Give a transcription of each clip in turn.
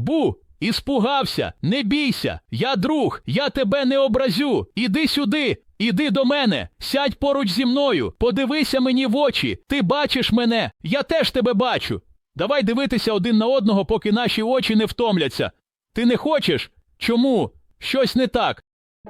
Бу, іспугався, не бійся. Я друг, я тебе не образю. Іди сюди, іди до мене, сядь поруч зі мною, подивися мені в очі. Ти бачиш мене, я теж тебе бачу. Давай дивитися один на одного, поки наші очі не втомляться. Ти не хочеш? Чому? Щось не так.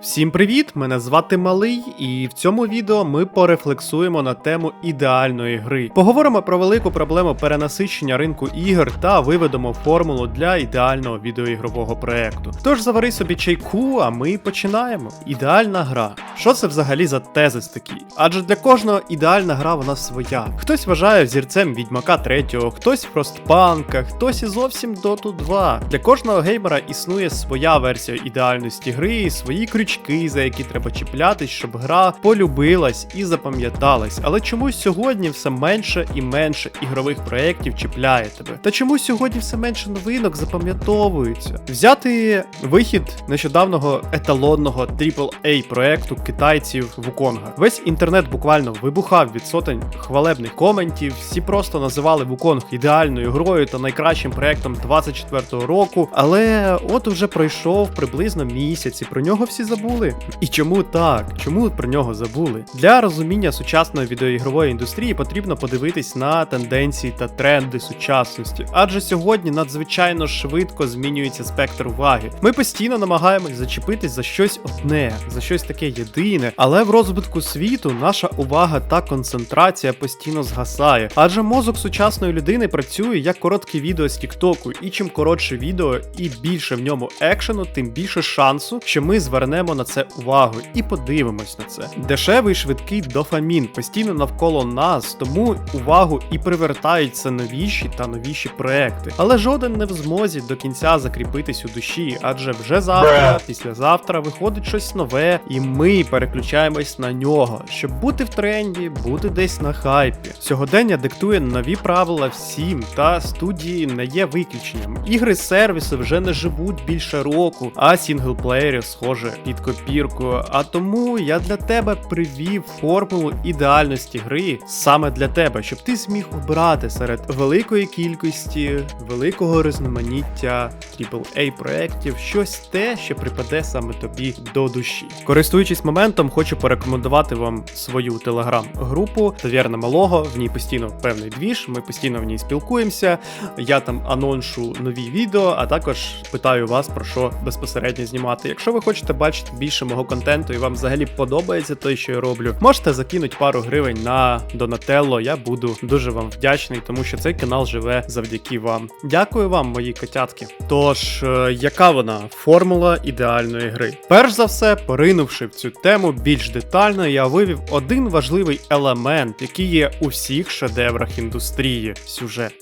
Всім привіт! Мене звати Малий, і в цьому відео ми порефлексуємо на тему ідеальної гри. Поговоримо про велику проблему перенасичення ринку ігор та виведемо формулу для ідеального відеоігрового проекту. Тож завари собі чайку, а ми починаємо. Ідеальна гра. Що це взагалі за тезис такий? Адже для кожного ідеальна гра вона своя. Хтось вважає взірцем Відьмака 3, хтось Фростпанка, хтось і зовсім Доту 2. Для кожного геймера існує своя версія ідеальності гри, свої крючки, за які треба чіплятись, щоб гра полюбилась і запам'яталась. Але чомусь сьогодні все менше і менше ігрових проєктів чіпляє тебе. Та чому сьогодні все менше новинок запам'ятовуються? Взяти вихід нещодавного еталонного AAA проекту китайців Вуконга. Весь інтернет буквально вибухав від сотень хвалебних коментів. Всі просто називали Вуконг ідеальною грою та найкращим проектом 24-го року. Але от уже пройшов приблизно місяць, і про нього всі забули. І чому так? Чому про нього забули? Для розуміння сучасної відеоігрової індустрії потрібно подивитись на тенденції та тренди сучасності, адже сьогодні надзвичайно швидко змінюється спектр уваги. Ми постійно намагаємось зачепитись за щось одне, за щось таке єдине, але в розвитку світу наша увага та концентрація постійно згасає, адже мозок сучасної людини працює як коротке відео з Тіктоку, і чим коротше відео і більше в ньому екшену, тим більше шансу, що ми звернемо на це увагу і подивимось на це. Дешевий швидкий дофамін постійно навколо нас, тому увагу і привертають все новіші та новіші проекти. Але жоден не в змозі до кінця закріпитись у душі, адже вже завтра, післязавтра виходить щось нове, і ми переключаємось на нього, щоб бути в тренді, бути десь на хайпі. Сьогодення диктує нові правила всім, та студії не є виключенням. Ігри сервіси вже не живуть більше року, а сінглплеєри, схоже, під копірку. А тому я для тебе привів формулу ідеальності гри саме для тебе, щоб ти зміг обрати серед великої кількості, великого різноманіття AAA проєктів щось те, що припаде саме тобі до душі. Користуючись моментом, хочу порекомендувати вам свою телеграм-групу Тав'ярна Малого. В ній постійно певний двіж, ми постійно в ній спілкуємося. Я там аноншу нові відео, а також питаю вас про що безпосередньо знімати. Якщо ви хочете бачити більше мого контенту і вам взагалі подобається той, що я роблю, можете закинути пару гривень на Донателло. Я буду дуже вам вдячний, тому що цей канал живе завдяки вам. Дякую вам, мої котятки. Тож, е, яка вона формула ідеальної гри? Перш за все, поринувши в цю тему більш детально, я вивів один важливий елемент, який є у всіх шедеврах індустрії сюжет.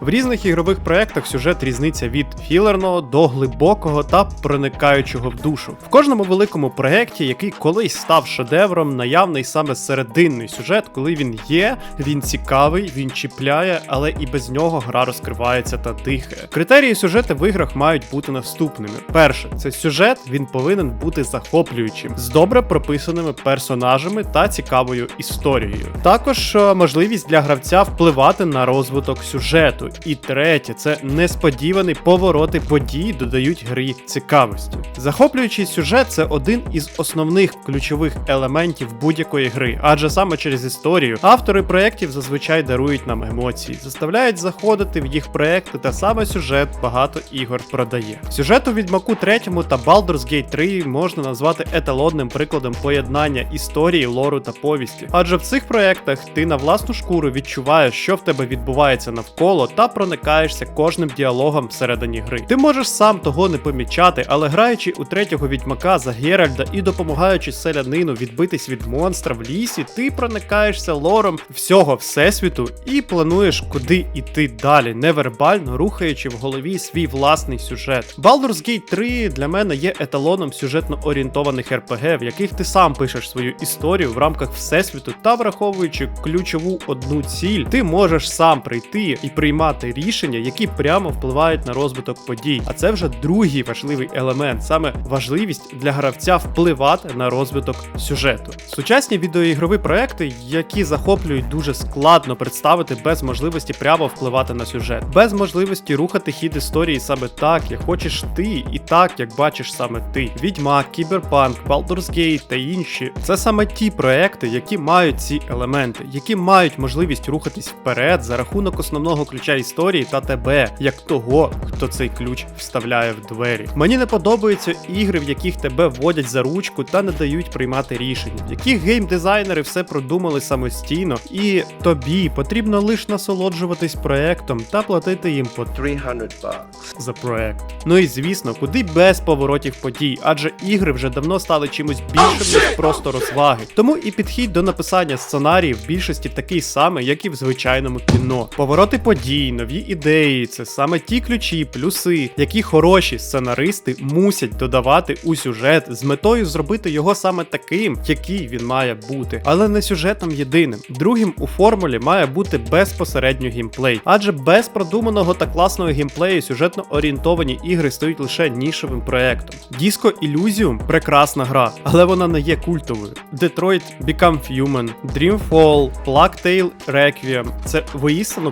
В різних ігрових проєктах сюжет різниця від філерного до глибокого та проникаючого в душу. В кожному великому проєкті, який колись став шедевром, наявний саме серединний сюжет, коли він є, він цікавий, він чіпляє, але і без нього гра розкривається та дихає. Критерії сюжету в іграх мають бути наступними: перше, це сюжет, він повинен бути захоплюючим, з добре прописаними персонажами та цікавою історією. Також е, можливість для гравця впливати на розвиток сюжету. І третє, це несподівані повороти подій додають грі цікавості. Захоплюючий сюжет це один із основних ключових елементів будь-якої гри, адже саме через історію автори проєктів зазвичай дарують нам емоції, заставляють заходити в їх проекти, та саме сюжет багато ігор продає. Сюжет у Відьмаку 3 та Baldur's Gate 3 можна назвати еталонним прикладом поєднання історії, лору та повісті. Адже в цих проєктах ти на власну шкуру відчуваєш, що в тебе відбувається навколо, та проникаєшся кожним діалогом всередині гри. Ти можеш сам того не помічати, але граючи у третього відьмака за Геральда і допомагаючи селянину відбитись від монстра в лісі, ти проникаєшся лором всього всесвіту і плануєш, куди іти далі, невербально рухаючи в голові свій власний сюжет. Baldur's Gate 3 для мене є еталоном сюжетно орієнтованих РПГ, в яких ти сам пишеш свою історію в рамках всесвіту та враховуючи ключову одну ціль, ти можеш сам прийти і прийти приймати рішення, які прямо впливають на розвиток подій. А це вже другий важливий елемент, саме важливість для гравця впливати на розвиток сюжету. Сучасні відеоігрові проекти, які захоплюють дуже складно представити без можливості прямо впливати на сюжет, без можливості рухати хід історії саме так, як хочеш ти, і так, як бачиш саме ти. Відьмак, Кіберпанк, Baldur's Gate та інші це саме ті проекти, які мають ці елементи, які мають можливість рухатись вперед за рахунок основного ключа історії та тебе, як того, хто цей ключ вставляє в двері. Мені не подобаються ігри, в яких тебе вводять за ручку та не дають приймати рішення, в яких геймдизайнери все продумали самостійно, і тобі потрібно лише насолоджуватись проектом та платити їм по 300 bucks. за проект. Ну і звісно, куди без поворотів подій, адже ігри вже давно стали чимось більшим, ніж просто розваги. Тому і підхід до написання сценаріїв в більшості такий самий, як і в звичайному кіно. Повороти подій, нові ідеї це саме ті ключі, плюси, які хороші сценаристи мусять додавати у сюжет з метою зробити його саме таким, який він має бути. Але не сюжетом єдиним. Другим у формулі має бути безпосередньо геймплей, адже без продуманого та класного геймплею сюжетно орієнтовані ігри стають лише нішевим проектом. Disco Elysium – прекрасна гра, але вона не є культовою. Detroit Become Human, Dreamfall, Plague Tale Requiem – це воістину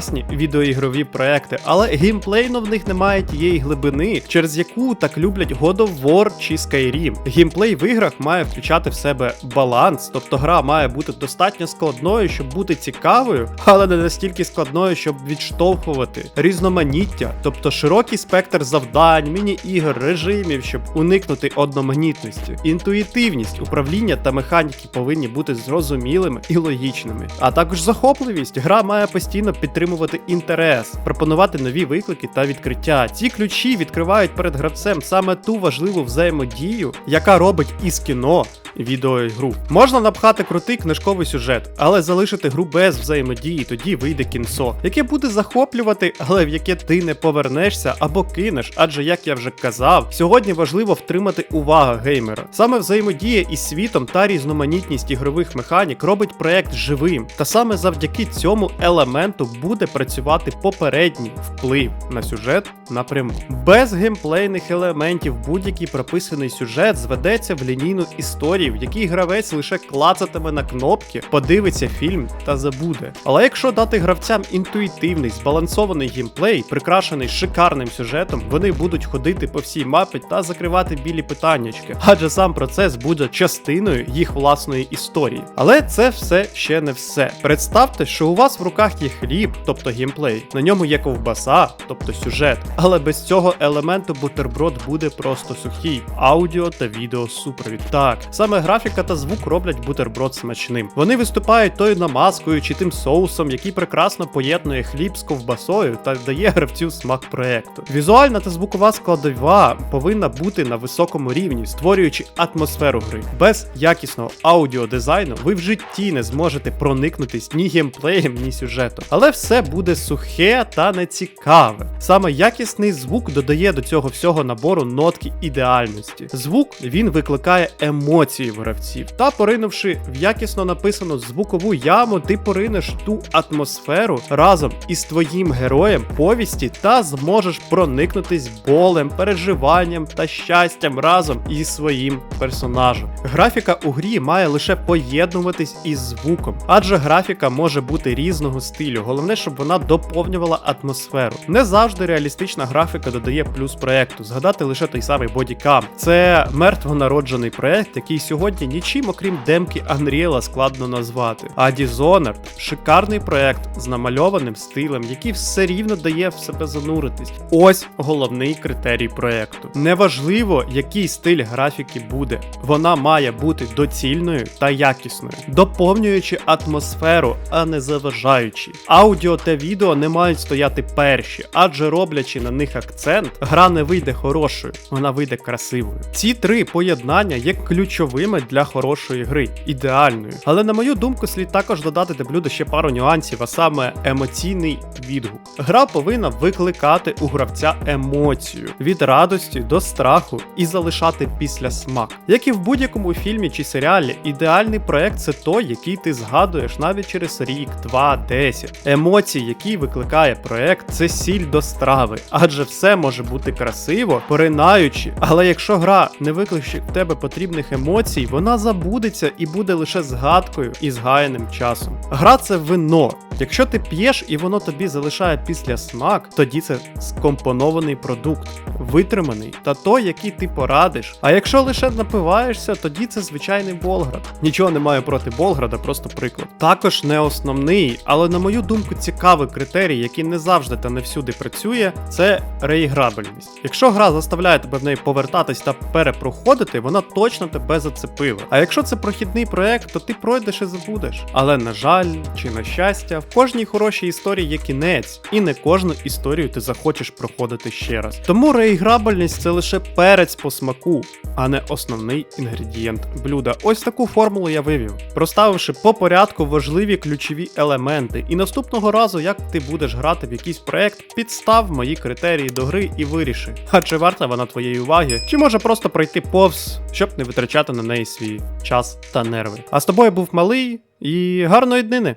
прекрасні відеоігрові проекти, але геймплейно в них немає тієї глибини, через яку так люблять God of War чи Skyrim. Геймплей в іграх має включати в себе баланс, тобто гра має бути достатньо складною, щоб бути цікавою, але не настільки складною, щоб відштовхувати різноманіття, тобто широкий спектр завдань, міні-ігор, режимів, щоб уникнути одноманітності. Інтуїтивність, управління та механіки повинні бути зрозумілими і логічними. А також захопливість. Гра має постійно підтримувати інтерес, пропонувати нові виклики та відкриття. Ці ключі відкривають перед гравцем саме ту важливу взаємодію, яка робить із кіно відеоігру. Можна напхати крутий книжковий сюжет, але залишити гру без взаємодії, тоді вийде кінцо, яке буде захоплювати, але в яке ти не повернешся або кинеш. Адже, як я вже казав, сьогодні важливо втримати увагу геймера. Саме взаємодія із світом та різноманітність ігрових механік робить проект живим, та саме завдяки цьому елементу буде працювати попередній вплив на сюжет напряму. Без геймплейних елементів будь-який прописаний сюжет зведеться в лінійну історію, в якій гравець лише клацатиме на кнопки, подивиться фільм та забуде. Але якщо дати гравцям інтуїтивний, збалансований геймплей, прикрашений шикарним сюжетом, вони будуть ходити по всій мапі та закривати білі питаннячки, адже сам процес буде частиною їх власної історії. Але це все ще не все. Представте, що у вас в руках є хліб, тобто геймплей, на ньому є ковбаса, тобто сюжет. Але без цього елементу бутерброд буде просто сухий. Аудіо та відео супровід. Так, саме графіка та звук роблять бутерброд смачним. Вони виступають тою намазкою чи тим соусом, який прекрасно поєднує хліб з ковбасою та дає гравцю смак проекту. Візуальна та звукова складова повинна бути на високому рівні, створюючи атмосферу гри. Без якісного аудіодизайну ви в житті не зможете проникнутись ні геймплеєм, ні сюжетом. Але все буде сухе та нецікаве. Саме якісний звук додає до цього всього набору нотки ідеальності. Звук він викликає емоції в гравців. Та поринувши в якісно написану звукову яму, ти поринеш ту атмосферу разом із твоїм героєм повісті та зможеш проникнутись болем, переживанням та щастям разом із своїм персонажем. Графіка у грі має лише поєднуватись із звуком, адже графіка може бути різного стилю. Головне, щоб вона доповнювала атмосферу. Не завжди реалістична графіка додає плюс проекту. Згадати лише той самий Bodycam. Це мертвонароджений проект, який сьогодні нічим, окрім демки Unreal, складно назвати. А Dishonored – шикарний проект з намальованим стилем, який все рівно дає в себе зануритись. Ось головний критерій проекту. Неважливо, який стиль графіки буде, вона має бути доцільною та якісною, доповнюючи атмосферу, а не заважаючи. Аудіо та відео не мають стояти перші, адже роблячи на них акцент, гра не вийде хорошою, вона вийде красивою. Ці три поєднання є ключовими ключовими для хорошої гри, ідеальною. Але на мою думку, слід також додати до блюда ще пару нюансів, а саме емоційний відгук. Гра повинна викликати у гравця емоцію від радості до страху і залишати після смак. Як і в будь-якому фільмі чи серіалі, ідеальний проект це той, який ти згадуєш навіть через рік, два, десять. Емоції, які викликає проект, це сіль до страви, адже все може бути красиво, поринаючи. Але якщо гра не викличе в тебе потрібних емоцій, вона забудеться і буде лише згадкою і згаяним часом. Гра це вино. Якщо ти п'єш і воно тобі залишає після смак, тоді це скомпонований продукт, витриманий та той, який ти порадиш. А якщо лише напиваєшся, тоді це звичайний Болград. Нічого не маю проти Болграда, просто приклад. Також не основний, але на мою думку, цікавий критерій, який не завжди та не всюди працює, це реіграбельність. Якщо гра заставляє тебе в неї повертатись та перепроходити, вона точно тебе зацепила. А якщо це прохідний проект, то ти пройдеш і забудеш. Але на жаль, чи на щастя, кожній хорошій історії є кінець, і не кожну історію ти захочеш проходити ще раз. Тому реіграбельність це лише перець по смаку, а не основний інгредієнт блюда. Ось таку формулу я вивів, проставивши по порядку важливі ключові елементи. І наступного разу, як ти будеш грати в якийсь проект, підстав мої критерії до гри і виріши, а чи варта вона твоєї уваги, чи може просто пройти повз, щоб не витрачати на неї свій час та нерви. А з тобою був малий і гарної днини!